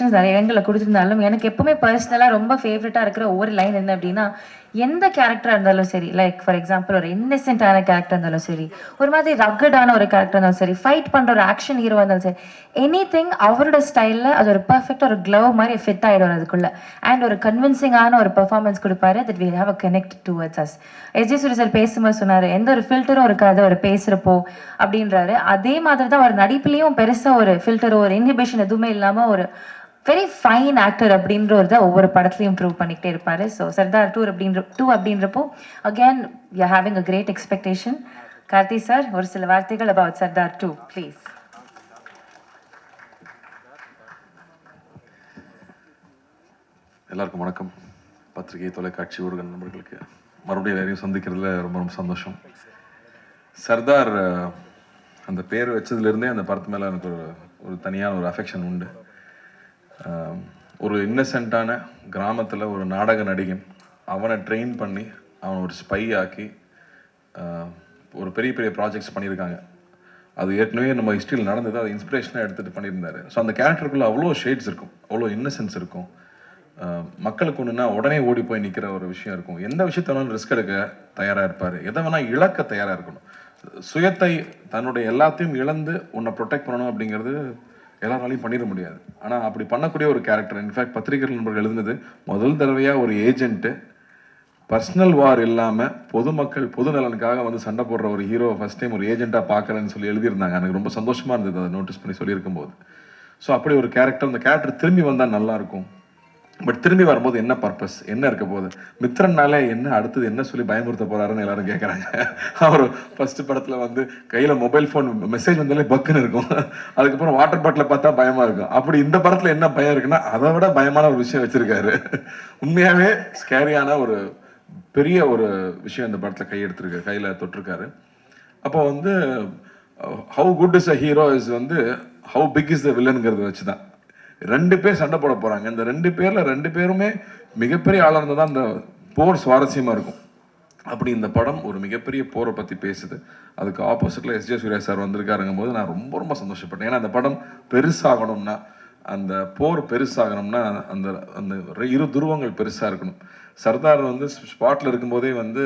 நிறைய இடங்களை கொடுத்துருந்தாலும் எனக்கு எப்பவுமே பர்சனலாக ரொம்ப ஃபேவரட்டாக இருக்கிற ஒவ்வொரு லைன் என்ன அப்படின்னா எந்த கேரக்டராக இருந்தாலும் சரி லைக் ஃபார் எக்ஸாம்பிள் ஒரு இன்னசென்ட்டான கேரக்டர் இருந்தாலும் சரி ஒரு மாதிரி ரக்கடான ஒரு கேரக்டர் இருந்தாலும் சரி ஃபைட் பண்ணுற ஒரு ஆக்ஷன் ஹீரோ இருந்தாலும் சரி எனி திங் அவரோட ஸ்டைலில் அது ஒரு பர்ஃபெக்டாக ஒரு க்ளவ் மாதிரி ஃபிட் ஆகிடும் அதுக்குள்ள. அண்ட் ஒரு கன்வின்சிங்கான ஒரு பெர்ஃபார்மன்ஸ் கொடுப்பாரு that we have a connect towards us S G Suri sir பேசும்போது சொன்னார் எந்த ஒரு ஃபில்டரும் இருக்காது அவர் பேசுகிறப்போ அப்படின்றாரு. அதே மாதிரி தான் அவர் நடிப்புலேயும் பெருசாக ஒரு ஃபில்டரோ ஒரு இன்ஹிபிஷன் எதுவுமே இல்லாமல் ஒரு வெரி ஃபைன் ஆக்டர் அப்படின்ற ஒரு தான் ஒவ்வொரு படத்துலையும் ப்ரூவ் பண்ணிக்கிட்டே இருப்பாரு. ஸோ சர்தார் டூர் அப்படின்ற டூ அப்படின்றப்போ again you having a great expectation Karthi sir ஒரு சில வார்த்தைகள் அபவுட் சர்தார் டூ ப்ளீஸ் எல்லாருக்கும் வணக்கம். பத்திரிகை தொலைக்காட்சி ஊர்கள் நண்பர்களுக்கு மறுபடியும் எல்லாரையும் சந்திக்கிறதுல ரொம்ப ரொம்ப சந்தோஷம். சர்தார் அந்த பேர் வச்சதுலேருந்தே அந்த படத்து மேலே எனக்கு ஒரு ஒரு தனியான ஒரு அஃபெக்ஷன் உண்டு. ஒரு இன்னசென்ட்டான கிராமத்தில் ஒரு நாடக நடிகன் அவனை ட்ரெயின் பண்ணி அவனை ஒரு ஸ்பை ஆக்கி ஒரு பெரிய பெரிய ப்ராஜெக்ட்ஸ் பண்ணியிருக்காங்க. அது ஏற்கனவே நம்ம ஹிஸ்ட்ரியில் நடந்தது அதை இன்ஸ்பிரேஷனாக எடுத்துகிட்டு பண்ணியிருந்தாரு. ஸோ அந்த கேரக்டருக்குள்ளே அவ்வளோ ஷேட்ஸ் இருக்கும் அவ்வளோ இன்னசென்ஸ் இருக்கும். மக்களுக்கு ஒன்றுனா உடனே ஓடி போய் நிற்கிற ஒரு விஷயம் இருக்கும். எந்த விஷயத்த வேணாலும் ரிஸ்க் எடுக்க தயாராக இருப்பார். எதை வேணால் இழக்க தயாராக இருக்கணும். சுயத்தை தன்னுடைய எல்லாத்தையும் இழந்து உன்னை ப்ரொடெக்ட் பண்ணணும் அப்படிங்கிறது எல்லாராலையும் பண்ணிட முடியாது. ஆனால் அப்படி பண்ணக்கூடிய ஒரு கேரக்டர் இன்ஃபேக்ட் பத்திரிகை நண்பர்கள் எழுதுனது முதல் தடவையாக ஒரு ஏஜென்ட்டு பர்சனல் வார் இல்லாமல் பொதுமக்கள் பொது நலனுக்காக வந்து சண்டை போடுற ஒரு ஹீரோ ஃபஸ்ட் டைம் ஒரு ஏஜென்ட்டாக பார்க்குறேன்னு சொல்லி எழுதியிருந்தாங்க. எனக்கு ரொம்ப சந்தோஷமாக இருந்தது அதை நோட்டீஸ் பண்ணி சொல்லியிருக்கும் போது ஸோ அப்படி ஒரு கேரக்டர் அந்த கேரக்டர் திரும்பி வந்தால் நல்லாயிருக்கும் பட் திரும்பி வரும்போது என்ன பர்பஸ் என்ன இருக்க போகுது? மித்ரன்னாலே என்ன அடுத்தது என்ன சொல்லி பயமுறுத்த போறாருன்னு எல்லாரும் கேட்குறாங்க அவர் ஃபர்ஸ்ட் படத்தில் வந்து கையில் மொபைல் ஃபோன் மெசேஜ் வந்தாலே பக்குன்னு இருக்கும். அதுக்கப்புறம் வாட்டர் பாட்டில் பார்த்தா பயமாக இருக்கும். அப்படி இந்த படத்தில் என்ன பயம் இருக்குன்னா அதை விட பயமான ஒரு விஷயம் வச்சுருக்காரு. உண்மையாகவே ஸ்கேரியான ஒரு பெரிய ஒரு விஷயம் இந்த படத்தில் கையெடுத்திருக்காரு கையில் தொட்டிருக்காரு. அப்போ வந்து how good is a hero is வந்து ஹவு பிக் இஸ் த வில்லனுங்கிறத வச்சு தான் ரெண்டு பேர் சண்டை போட போகிறாங்க இந்த ரெண்டு பேரில் ரெண்டு பேருமே மிகப்பெரிய ஆளாக இருந்தால் தான் அந்த போர் சுவாரஸ்யமாக இருக்கும். அப்படி இந்த படம் ஒரு மிகப்பெரிய போரை பற்றி பேசுது. அதுக்கு ஆப்போசிட்டில் எஸ் ஜே சூர்யா சார் வந்திருக்காருங்கும் போது நான் ரொம்ப ரொம்ப சந்தோஷப்பட்டேன். ஏன்னா அந்த படம் பெருசாகணும்னா அந்த போர் பெருசாகணும்னா அந்த அந்த இரு துருவங்கள் பெருசாக இருக்கணும். சர்தார் வந்து ஸ்பாட்ல இருக்கும்போதே வந்து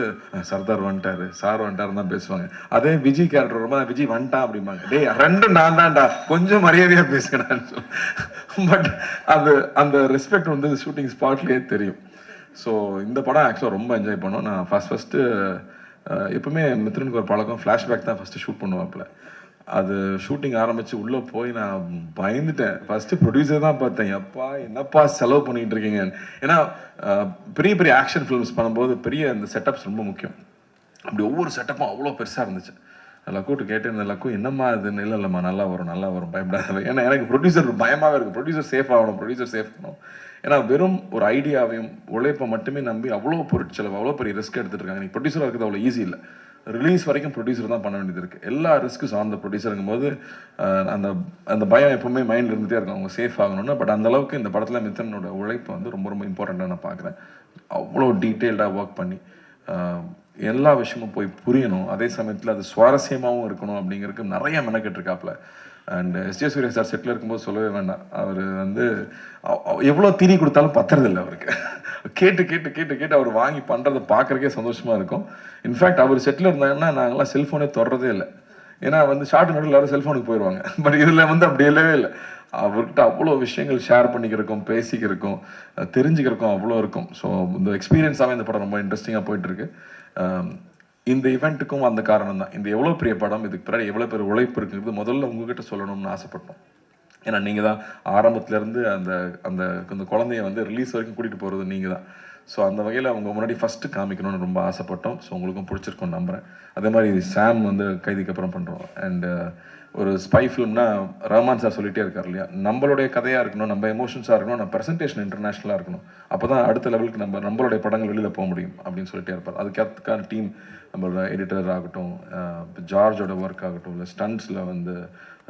சர்தார் வந்துட்டாரு. சார் வந்துட்டாருன்னு தான் பேசுவாங்க. அதே விஜய் கேரக்டர் ரொம்ப விஜய் வந்துட்டான் அப்படிம்பாங்க. டேய் ரெண்டும் நான் தான்டா. கொஞ்சம் மரியாதையா பேசுகிறான்னு சொல்லி பட் அது அந்த ரெஸ்பெக்ட் வந்து ஷூட்டிங் ஸ்பாட்லேயே தெரியும். ஸோ இந்த படம் ஆக்சுவலாக ரொம்ப என்ஜாய் பண்ணோம். நான் ஃபர்ஸ்ட் ஃபஸ்ட்டு எப்பவுமே மித்ரனுக்கு ஒரு பழக்கம். ஃப்ளாஷ்பேக் தான் ஃபஸ்ட்டு ஷூட் பண்ணுவாப்புல. அது ஷூட்டிங் ஆரம்பித்து உள்ளே போய் நான் பயந்துட்டேன். ஃபஸ்ட்டு ப்ரொடியூசர் தான் பார்த்தேன். எப்பா என்னப்பா செலவு பண்ணிகிட்டு இருக்கீங்க? ஏன்னா பெரிய பெரிய ஆக்ஷன் ஃபிலிம்ஸ் பண்ணும்போது பெரிய அந்த செட்டப்ஸ் ரொம்ப முக்கியம். அப்படி ஒவ்வொரு செட்டப்பும் அவ்வளோ பெருசாக இருந்துச்சு. லக்கூட்டு கேட்டேன் இந்த லக்கு என்னம்மா இதுன்னு இல்லை இல்லைம்மா நல்லா வரும் நல்லா வரும் பயப்படாத ஏன்னா எனக்கு ப்ரொடியூசர் பயமாகவே இருக்குது ப்ரொடியூசர் சேஃப் ஆகணும் ப்ரொடியூசர் சேஃப் ஆகணும் ஏன்னா வெறும் ஒரு ஐடியாவையும் உழைப்பை மட்டுமே நம்பி அவ்வளோ பொருட்செலவு அவ்வளோ பெரிய ரிஸ்க் எடுத்துகிட்டு இருக்காங்க. நீங்கள் ப்ரொடியூசராக இருக்கிறது அவ்வளோ ஈஸி இல்லை. ரிலீஸ் வரைக்கும் ப்ரொடியூசர் தான் பண்ண வேண்டியது இருக்குது எல்லா ரிஸ்க்கும் சார்ந்த ப்ரொடியூசருங்கும் போது அந்த அந்த பயம் எப்பவுமே மைண்டில் இருந்துகிட்டே இருக்கும். அவங்க சேஃப் ஆகணும்னு. பட் அந்த அளவுக்கு இந்த படத்தில் மித்தனோட உழைப்பு வந்து ரொம்ப ரொம்ப இம்பார்ட்டண்ட்டாக நான் பார்க்குறேன். அவ்வளோ டீட்டெயில்டாக ஒர்க் பண்ணி எல்லா விஷயமும் போய் புரியணும். அதே சமயத்தில் அது சுவாரஸ்யமாகவும் இருக்கணும் அப்படிங்கிறதுக்கு நிறைய மெனக்கெட்டு இருக்காப்புல and S J Suryah sir settle இருக்கும்போது சொல்லவே வேண்டாம். அவர் வந்து எவ்வளோ தீனி கொடுத்தாலும் பத்துறதில்லை அவருக்கு. கேட்டு கேட்டு கேட்டு கேட்டு அவர் வாங்கி பண்ணுறதை பார்க்குறக்கே சந்தோஷமாக இருக்கும். இன்ஃபேக்ட் அவர் செட்டில் இருந்தாங்கன்னா நாங்களாம் செல்ஃபோனே தொடரதே இல்லை. ஏன்னா வந்து ஷார்ட் நடுவில் எல்லாரும் செல்ஃபோனுக்கு போயிடுவாங்க பட் இதில் வந்து அப்படி இல்லவே இல்லை. அவர்கிட்ட அவ்வளோ விஷயங்கள் ஷேர் பண்ணிக்கிறக்கும் பேசிக்கிறக்கும் தெரிஞ்சுக்கிறக்கும் அவ்வளோ இருக்கும். ஸோ இந்த எக்ஸ்பீரியன்ஸாகவே இந்த படம் ரொம்ப இன்ட்ரெஸ்டிங்காக போயிட்டுருக்கு. Um, இந்த இவெண்ட்டுக்கும் அந்த காரணம் தான் இந்த எவ்வளோ பெரிய படம் இதுக்கு பின்னாடி எவ்வளோ பெரிய உழைப்பு இருக்குங்கிறது முதல்ல உங்ககிட்ட சொல்லணும்னு ஆசைப்பட்டோம். ஏன்னா நீங்கள் தான் ஆரம்பத்துலேருந்து அந்த அந்த அந்த குழந்தைய வந்து ரிலீஸ் வரைக்கும் கூட்டிகிட்டு போகிறது நீங்கள் தான் ஸோ அந்த வகையில் அவங்க முன்னாடி ஃபஸ்ட்டு காமிக்கணும்னு ரொம்ப ஆசைப்பட்டோம். ஸோ உங்களுக்கும் பிடிச்சிருக்கும் நம்புகிறேன் அதே மாதிரி சாம் வந்து கைதிக்கு அப்புறம் பண்ணுறோம் அண்டு ஒரு ஸ்பை ஃபிலிம்னா ரஹ்மான் சார் சொல்லிட்டே இருக்கார் இல்லையா? நம்மளுடைய கதையாக இருக்கணும் நம்ம எமோஷன்ஸாக இருக்கணும் நம்ம ப்ரெசன்டேஷன் இன்டர்நேஷனலாக இருக்கணும். அப்போ தான் அடுத்த லெவலுக்கு நம்ம நம்மளுடைய படங்கள் வெளியில் போக முடியும் அப்படின்னு சொல்லிட்டே இருப்பார். அதுக்கான டீம் நம்மளோட எடிட்டர் ஆகட்டும் ஜார்ஜோட ஒர்க் ஆகட்டும் இல்லை ஸ்டண்ட்ஸில் வந்து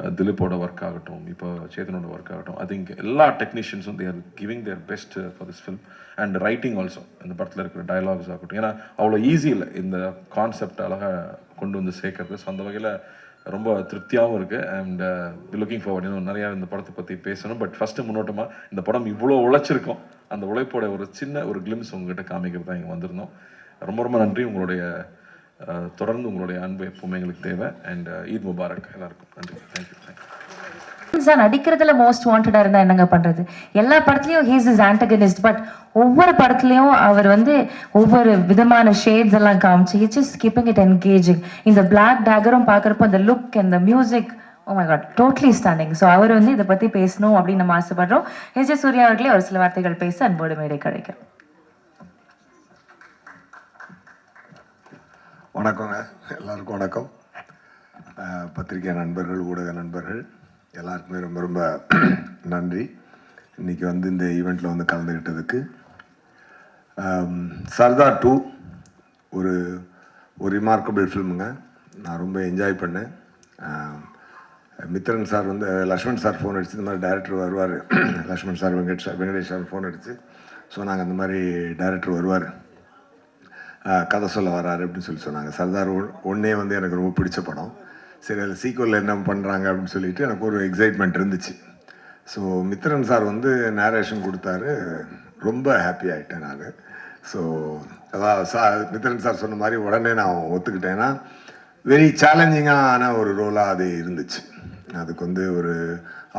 Uh, திலீப்போட ஒர்க் ஆகட்டும் இப்போ சேதனோட ஒர்க் ஆகட்டும் ஐ திங்க் எல்லா டெக்னீஷியன்ஸும் there giving their best for this film and writing also இந்த படத்தில் இருக்கிற டயலாக்ஸ் ஆகட்டும். ஏன்னா அவ்வளோ ஈஸி இல்லை இந்த கான்செப்ட் அழகாக கொண்டு வந்து சேர்க்கறது. ஸோ அந்த வகையில் ரொம்ப திருப்தியாகவும் இருக்குது அண்ட் லுக்கிங் uh, ஃபார்வர்ட் இன்னும் நிறையா இந்த படத்தை பற்றி பேசணும். பட் ஃபஸ்ட்டு முன்னோட்டமாக இந்த படம் இவ்வளோ உழைச்சிருக்கோம். அந்த உழைப்போட ஒரு சின்ன ஒரு கிளிம்ஸ் உங்ககிட்ட காமிக்கிறது தான் இங்கே வந்திருந்தோம். ரொம்ப ரொம்ப நன்றி. உங்களுடைய தொடர்ந்து உங்களுடைய அன்பு எப்பவுமே எங்களுக்கு தேவை. அண்ட் ஈத் முபாரக் எல்லாருக்கும் நன்றி. Thank you thank you sir நடிக்கிறதுல most வாண்டடாக இருந்தால் என்னங்க பண்றது? எல்லா படத்துலையும் ஹீஸ் இஸ் ஆன்டகனிஸ்ட் பட் ஒவ்வொரு படத்துலையும் அவர் வந்து ஒவ்வொரு விதமான ஷேட்ஸ் எல்லாம் காமிச்சு it's is keeping it engaging இந்த பிளாக் டேகரும் பார்க்குறப்போ அந்த லுக் அந்த music oh my god totally standing so அவர் வந்து இதை பற்றி பேசணும் அப்படின்னு நம்ம ஆசைப்படுறோம். ஹெச் சூர்யா அவர்களே ஒரு சில வார்த்தைகள் பேச அன்போடு மேடை கிடைக்கிறோம் வணக்கங்க. எல்லாருக்கும் வணக்கம். பத்திரிகை நண்பர்கள் ஊடக நண்பர்கள் எல்லாருக்குமே ரொம்ப ரொம்ப நன்றி. இன்னைக்கு வந்து இந்த ஈவெண்ட்டில் வந்து கலந்துக்கிட்டதுக்கு சர்தார் டூ ஒரு ஒரு ரிமார்க்கபிள் ஃபில்முங்க நான் ரொம்ப என்ஜாய் பண்ணேன். மித்ரன் சார் வந்து லக்ஷ்மண் சார் ஃபோன் அடிச்சு இந்த மாதிரி டேரக்டர் வருவார். Lakshman sir Venkat sir Venkatesh sir phone அடிச்சு நாங்கள் அந்த மாதிரி டேரக்டர் வருவார். கதை சொல்ல வராரு அப்படின்னு சொல்லி சொன்னாங்க. சர்தார் ஒன்னே வந்து எனக்கு ரொம்ப பிடிச்ச படம். சரி அதில் சீக்குவலில் என்ன பண்ணுறாங்க அப்படின்னு சொல்லிட்டு எனக்கு ஒரு எக்ஸைட்மெண்ட் இருந்துச்சு. ஸோ மித்ரன் சார் வந்து நேரேஷன் கொடுத்தாரு. ரொம்ப ஹாப்பி ஆகிட்டேன் நான். ஸோ அதான் சா மித்ரன் சார் சொன்ன மாதிரி உடனே நான் ஒத்துக்கிட்டேன்னா வெரி சேலஞ்சிங்கான ஒரு ரோலாக அது இருந்துச்சு. அதுக்கு வந்து ஒரு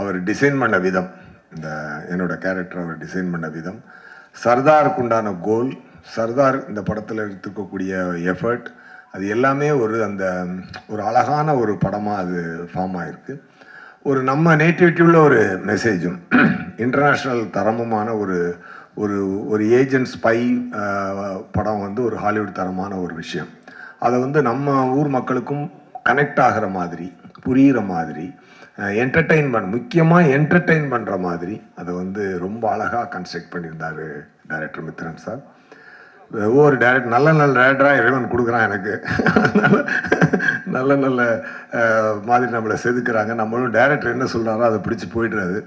அவர் டிசைன் பண்ண விதம் இந்த என்னோட கேரக்டர் அவர் டிசைன் பண்ண விதம். சர்தாருக்கு உண்டான கோல் சர்தார் இந்த படத்தில் எடுத்துக்கக்கூடிய எஃபர்ட் அது எல்லாமே ஒரு அந்த ஒரு அழகான ஒரு படமாக அது ஃபார்ம் ஆகிருக்கு ஒரு நம்ம நேட்டிவிட்டியுள்ள ஒரு மெசேஜும் இன்டர்நேஷ்னல் தரமுமான ஒரு ஒரு ஒரு ஏஜென்ட் ஸ்பை படம் வந்து ஒரு ஹாலிவுட் தரமான ஒரு விஷயம். அதை வந்து நம்ம ஊர் மக்களுக்கும் கனெக்ட் ஆகிற மாதிரி புரிகிற மாதிரி என்டர்டெயின்மெண்ட் முக்கியமாக என்டர்டெயின் பண்ணுற மாதிரி அதை வந்து ரொம்ப அழகாக கன்ஸ்ட்ரக்ட் பண்ணியிருந்தார் டைரக்டர் மித்ரன் சார். ஒவ்வொரு டேரக்ட் நல்ல நல்ல டேரக்டராக இறைவன் கொடுக்குறான் எனக்கு. நல்ல நல்ல மாதிரி நம்மளை செதுக்குறாங்க. நம்மளும் டேரக்டர் என்ன சொல்கிறாரோ அதை பிடிச்சி போயிடுறது.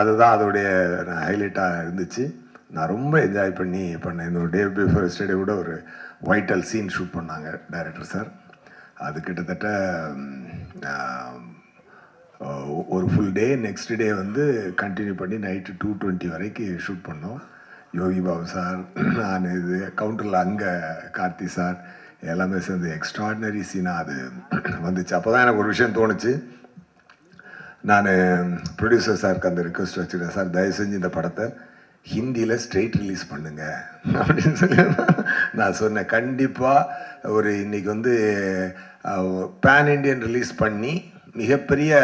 அதுதான் அதோடைய ஹைலைட்டாக இருந்துச்சு. நான் ரொம்ப என்ஜாய் பண்ணி பண்ணேன். இந்த டே பிஃபோர் ஸ்டேடே கூட ஒரு வைட்டல் சீன் ஷூட் பண்ணாங்க டைரக்டர் சார் அது கிட்டத்தட்ட ஒரு ஃபுல் டே நெக்ஸ்ட் டே வந்து கண்டினியூ பண்ணி நைட்டு டூ டுவெண்ட்டி வரைக்கும் ஷூட் பண்ணோம். யோகி பாபு சார் நான் இது கவுண்டரில் அங்கே கார்த்தி சார் எல்லாமே சேர்ந்து எக்ஸ்ட்ராடினரி சீனாக அது வந்துச்சு. அப்போ தான் எனக்கு ஒரு விஷயம் தோணுச்சு. நான் ப்ரொடியூசர் சாருக்கு அந்த ரிக்வஸ்ட் வச்சுருக்கேன் சார் தயவு செஞ்சு இந்த படத்தை ஹிந்தியில் ஸ்ட்ரெயிட் ரிலீஸ் பண்ணுங்க. அப்படின்னு சொல்லி நான் சொன்னேன். கண்டிப்பாக ஒரு இன்றைக்கி வந்து பேன் இண்டியன் ரிலீஸ் பண்ணி மிகப்பெரிய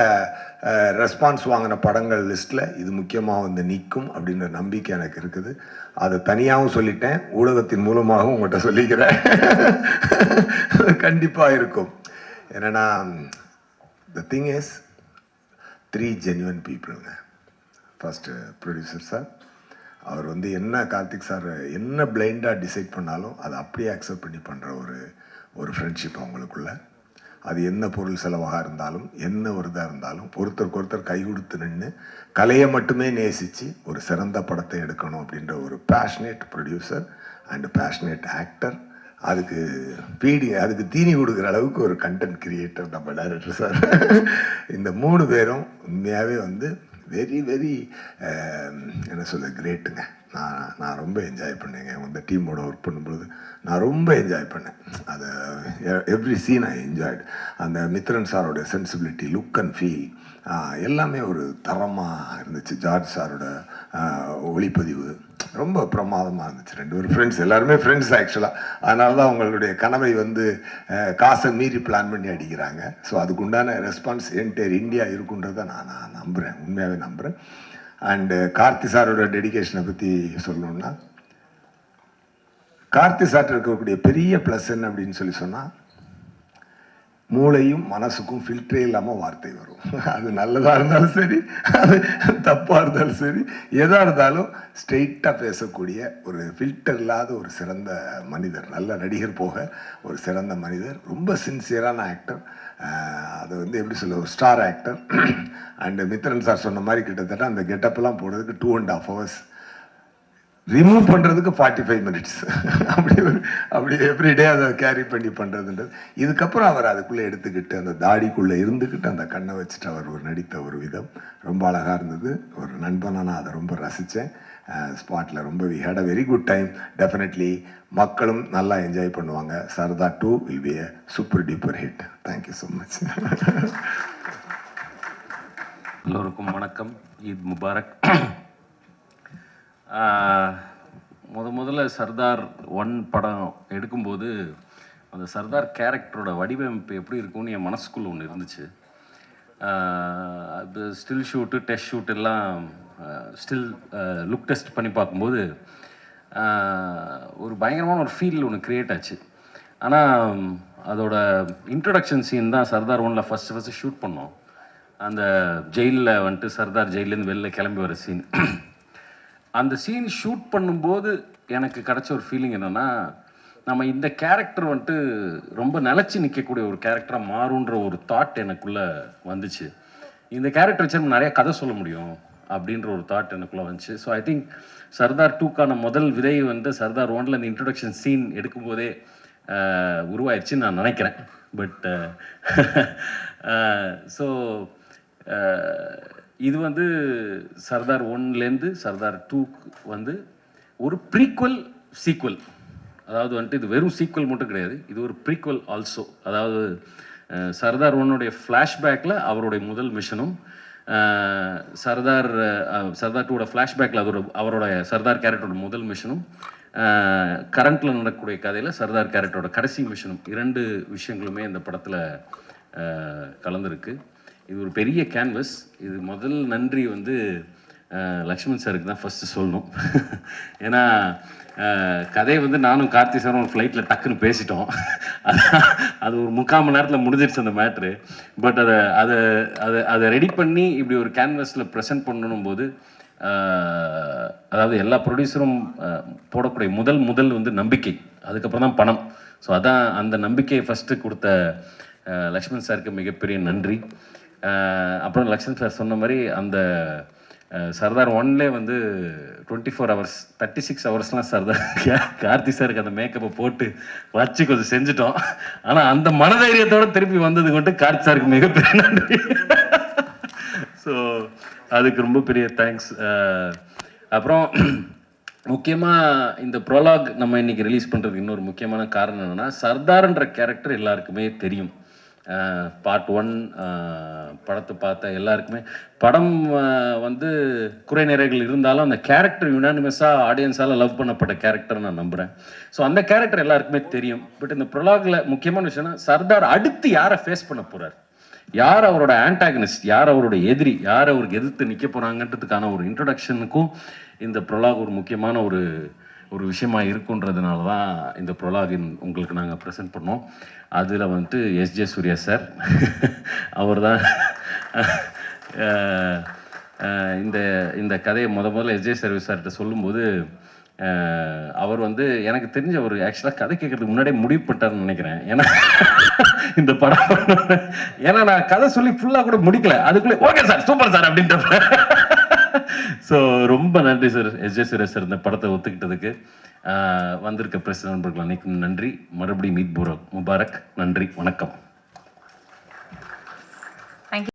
ரெஸ்பான்ஸ் வாங்கின படங்கள் லிஸ்ட்டில் இது முக்கியமாக வந்து நிற்கும் அப்படின்ற நம்பிக்கை எனக்கு இருக்குது. அதை தனியாகவும் சொல்லிட்டேன். ஊடகத்தின் மூலமாகவும் உங்கள்கிட்ட சொல்லிக்கிறேன். கண்டிப்பாக இருக்கும். என்னென்னா the thing is three genuine பீப்புளுங்க first producer sir அவர் வந்து என்ன கார்த்திக் சார் என்ன பிளைண்டாக டிசைட் பண்ணாலும் அதை அப்படியே அக்செப்ட் பண்ணி பண்ணுற ஒரு ஒரு ஃப்ரெண்ட்ஷிப் அவங்களுக்குள்ள. அது என்ன பொருள் செலவாக இருந்தாலும் என்ன ஒரு இதாக இருந்தாலும் ஒருத்தருக்கு ஒருத்தர் கை கொடுத்து நின்று கலையை மட்டுமே நேசித்து ஒரு சிறந்த படத்தை எடுக்கணும் அப்படின்ற ஒரு passionate producer and passionate actor அதுக்கு பீடி அதுக்கு தீனி கொடுக்குற அளவுக்கு ஒரு கண்டென்ட் கிரியேட்டர் நம்ம டைரக்டர் சார் இந்த மூணு பேரும் உண்மையாகவே வந்து வெரி வெரி eh, என்ன சொல்ல கிரேட்டுங்க நான் நான் ரொம்ப என்ஜாய் பண்ணேங்க. அந்த டீமோட ஒர்க் பண்ணும்பொழுது நான் ரொம்ப என்ஜாய் பண்ணேன். அதை எவ்ரி சீன் ஐ என்ஜாய்டு அந்த மித்ரன் சாரோட சென்சிபிலிட்டி லுக் அண்ட் ஃபீல் எல்லாமே ஒரு தரமாக இருந்துச்சு. ஜார்ஜ் சாரோட ஒளிப்பதிவு. ரொம்ப பிரமாதமாக இருந்துச்சு. ரெண்டு பேரும் ஃப்ரெண்ட்ஸ் எல்லாருமே ஃப்ரெண்ட்ஸ் ஆக்சுவலாக அதனால தான் அவங்களுடைய கனவை வந்து காசை மீறி பிளான் பண்ணி அடிக்கிறாங்க. ஸோ அதுக்குண்டான ரெஸ்பான்ஸ் என்டையர் இந்தியா இருக்குன்றதை நான் நான் நம்புகிறேன் உண்மையாகவே நம்புகிறேன் அண்டு கார்த்தி uh, சாரோட டெடிகேஷனை பற்றி சொல்லணும்னா கார்த்தி சார் இருக்கக்கூடிய பெரிய ப்ளஸ் என்ன அப்படின்னு சொல்லி சொன்னால் மூளையும் மனசுக்கும் ஃபில்டரே இல்லாமல் வார்த்தை வரும். அது நல்லதாக இருந்தாலும் சரி அது தப்பாக இருந்தாலும் சரி எதாக இருந்தாலும் ஸ்ட்ரெயிட்டாக பேசக்கூடிய ஒரு ஃபில்டர் இல்லாத ஒரு சிறந்த மனிதர் நல்ல நடிகர் போக ஒரு சிறந்த மனிதர் ரொம்ப சின்சியரான ஆக்டர் அது வந்து எப்படி சொல்ல ஒரு star actor and Mithran sir சொன்ன மாதிரி கிட்டத்தட்ட அந்த கெட்டப்லாம் போடுறதுக்கு two and half hours remove பண்ணுறதுக்கு ஃபார்ட்டி ஃபைவ் மினிட்ஸ் அப்படி ஒரு அப்படி எவ்ரிடே அதை கேரி பண்ணி பண்ணுறதுன்றது இதுக்கப்புறம் அவர் அதுக்குள்ளே எடுத்துக்கிட்டு அந்த தாடிக்குள்ளே இருந்துக்கிட்டு அந்த கண்ணை வச்சுட்டு அவர் ஒரு நடித்த ஒரு விதம். ரொம்ப அழகாக இருந்தது. ஒரு நண்பனாக நான் அதை ரொம்ப ரசித்தேன். ஸ்பாட்டில் ரொம்ப we had a very good time definitely மக்களும் நல்லா என்ஜாய் பண்ணுவாங்க. Sardar two will be a super duper hit thank you so much எல்லோருக்கும் வணக்கம். ஈத் முபாரக். முத முதல்ல சர்தார் ஒன் படம் எடுக்கும்போது அந்த சர்தார் கேரக்டரோட வடிவமைப்பு எப்படி இருக்கும்னு என் மனசுக்குள்ளே ஒன்று இருந்துச்சு. அது ஸ்டில் ஷூட்டு டெஸ்ட் ஷூட் எல்லாம் ஸ்டில் லுக் டெஸ்ட் பண்ணி பார்க்கும்போது uh, ஒரு பயங்கரமான ஒரு ஃபீல் ஒன்று க்ரியேட் ஆச்சு. ஆனால் அதோட இன்ட்ரடக்ஷன் சீன் தான் சர்தார் ஒன்ல ஃபஸ்ட்டு ஃபஸ்ட்டு ஷூட் பண்ணோம். அந்த ஜெயிலில் வந்துட்டு சர்தார் ஜெயிலேருந்து வெளில கிளம்பி வர சீன் அந்த சீன் ஷூட் பண்ணும்போது எனக்கு கிடச்ச ஒரு ஃபீலிங் என்னென்னா நம்ம இந்த கேரக்டர் வந்துட்டு ரொம்ப நிலச்சி நிற்கக்கூடிய ஒரு கேரக்டராக மாறுன்ற ஒரு தாட் எனக்குள்ளே வந்துச்சு. இந்த கேரக்டர் வச்சு நம்ம நிறைய கதை சொல்ல முடியும். அப்படின்ற ஒரு தாட் எனக்குள்ளே வந்துச்சு. ஸோ ஐ திங்க் சர்தார் டூக்கான முதல் விதை வந்து சர்தார் ஒன்ல இந்த இன்ட்ரொடக்ஷன் சீன் எடுக்கும்போதே உருவாயிடுச்சுன்னு உருவாயிருச்சுன்னு நான் நினைக்கிறேன். பட் ஸோ இது வந்து சர்தார் ஒன்லேருந்து சர்தார் டூக்கு வந்து ஒரு ப்ரீக்வல் சீக்வல் அதாவது வந்துட்டு இது வெறும் சீக்வல் மட்டும் கிடையாது. இது ஒரு ப்ரீக்வல் ஆல்சோ அதாவது சர்தார் ஒன்னுடைய ஃப்ளாஷ்பேக்கில் அவருடைய முதல் மிஷனும் சர்தார் சர்தார் டூட ஃப்ளாஷ்பேக்கில் அதோட அவரோட சர்தார் கேரக்டரோட முதல் மிஷனும் கரண்ட்டில் நடக்கக்கூடிய கதையில் சர்தார் கேரக்டரோட கடைசி மிஷனும் இரண்டு விஷயங்களுமே இந்த படத்தில் கலந்துருக்கு. இது ஒரு பெரிய கேன்வஸ் இது முதல் நன்றி வந்து லக்ஷ்மண் சாருக்கு தான் ஃபஸ்ட்டு சொல்லணும். ஏன்னா கதையை வந்து நானும் கார்த்தி சாரும் ஒரு ஃப்ளைட்டில் டக்குன்னு பேசிட்டோம். அது ஒரு முக்கால் மணி நேரத்தில் முடிஞ்சிருச்சு அந்த மேட்ரு பட் அதை அதை அதை அதை ரெடி பண்ணி இப்படி ஒரு கேன்வஸில் ப்ரெசென்ட் பண்ணணும் போது அதாவது எல்லா ப்ரொடியூசரும் போடக்கூடிய முதல் முதல் வந்து நம்பிக்கை. அதுக்கப்புறம் தான் பணம். ஸோ அதான் அந்த நம்பிக்கையை ஃபஸ்ட்டு கொடுத்த லக்ஷ்மண் சாருக்கு மிகப்பெரிய நன்றி. அப்புறம் லக்ஷ்மண் சார் சொன்ன மாதிரி அந்த சர்தார் ஒன்லே வந்து twenty four hours thirty six ஹவர்ஸ்லாம் Sardar தான் கார்த்தி சாருக்கு அந்த மேக்கப்பை போட்டு வச்சு கொஞ்சம் செஞ்சுட்டோம். ஆனால் அந்த மனதைரியத்தோடு திருப்பி வந்தது கொண்டு கார்த்தி சாருக்கு மிகப்பெரிய நன்றி. ஸோ அதுக்கு ரொம்ப பெரிய தேங்க்ஸ் அப்புறம் முக்கியமாக இந்த ப்ரோலாக் நம்ம இன்னைக்கு ரிலீஸ் பண்ணுறதுக்கு இன்னொரு முக்கியமான காரணம் என்னென்னா சர்தார்ன்ற கேரக்டர் எல்லாருக்குமே தெரியும். பார்ட் ஒன் படத்தை பார்த்த எல்லாருக்குமே. படம் வந்து குறை நிறைகள் இருந்தாலும் அந்த கேரக்டர் யுனானிமஸாக ஆடியன்ஸால் லவ் பண்ணப்பட்ட கேரக்டர் நான் நம்புகிறேன் ஸோ அந்த கேரக்டர் எல்லாருக்குமே தெரியும். பட் இந்த ப்ரொலாகில் முக்கியமான விஷயம்னா சர்தார் அடுத்து யாரை ஃபேஸ் பண்ண போகிறார் யார் அவரோட ஆன்டாகனிஸ்ட் யார் அவரோட எதிரி? யார் அவருக்கு எதிர்த்து நிற்க போகிறாங்கன்றதுக்கான ஒரு இன்ட்ரடக்ஷனுக்கும் இந்த ப்ரொலாக் ஒரு முக்கியமான ஒரு ஒரு விஷயமா இருக்குன்றதுனால தான் இந்த ப்ரொலாகின் உங்களுக்கு நாங்கள் ப்ரெசென்ட் பண்ணோம். அதில் வந்துட்டு எஸ்ஜே சூர்யா சார் அவர் தான் இந்த இந்த கதையை முத முதல்ல எஸ்ஜே சர்வீஸ் சார்கிட்ட சொல்லும்போது அவர் வந்து எனக்கு தெரிஞ்ச ஒரு ஆக்சுவலாக கதை கேட்கறதுக்கு முன்னாடியே முடிவு பண்ணிட்டாருன்னு நினைக்கிறேன். ஏன்னா இந்த படம் ஏன்னா நான் கதை சொல்லி ஃபுல்லாக கூட முடிக்கல. அதுக்குள்ளே ஓகே சார் சூப்பர் சார் அப்படின்ற ஸோ ரொம்ப நன்றி sir S J Suresh sir இந்த படத்தை ஒத்துக்கிட்டதுக்கு. வந்திருக்க பிரஸ் நண்பர்கள் அனைக்கும் நன்றி. மறுபடியும் மீட் முபாரக் நன்றி. வணக்கம்.